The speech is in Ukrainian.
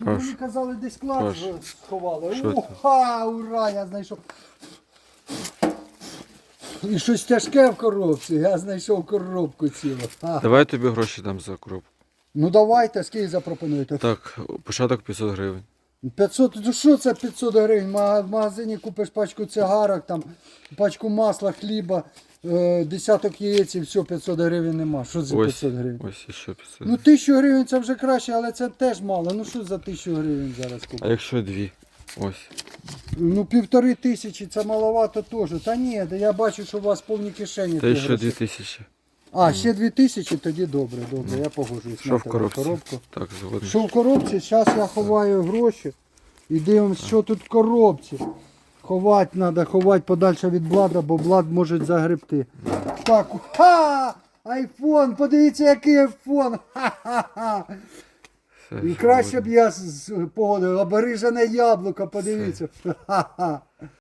Мені казали, десь клад Паш. сховали. Що? Уха, ура, я знайшов. І щось тяжке в коробці. Я знайшов коробку цілу. А. Давай я тобі гроші дам за коробку. Ну давайте, скільки запропонуєте? Так, початок 500 гривень. 500, ну що це 500 гривень? Ма- В магазині купиш пачку цигарок, там, пачку масла, хліба, е, десяток яєць і все, 500 гривень нема. Що за 500 гривень? ось ще 500. Ну 1000 гривень це вже краще, але це теж мало. Ну що за 1000 гривень зараз купити? А якщо дві? Ось. Ну півтори тисячі, це маловато теж. Та ні, я бачу, що у вас повні кишені. Та ще грошей. 2000. А, ще 2000, тоді добре, добре, я погоджуюсь. Що в коробці? коробку. Так, згоден. Що в коробці? Зараз я ховаю гроші і дивимося, що тут в коробці. Ховати треба, ховати подальше від блада, бо блад може загребти. Так, ха! Айфон, подивіться, який айфон! Ха-ха-ха! І краще б я з- з- погодив, обережене яблуко, подивіться. Ха-ха!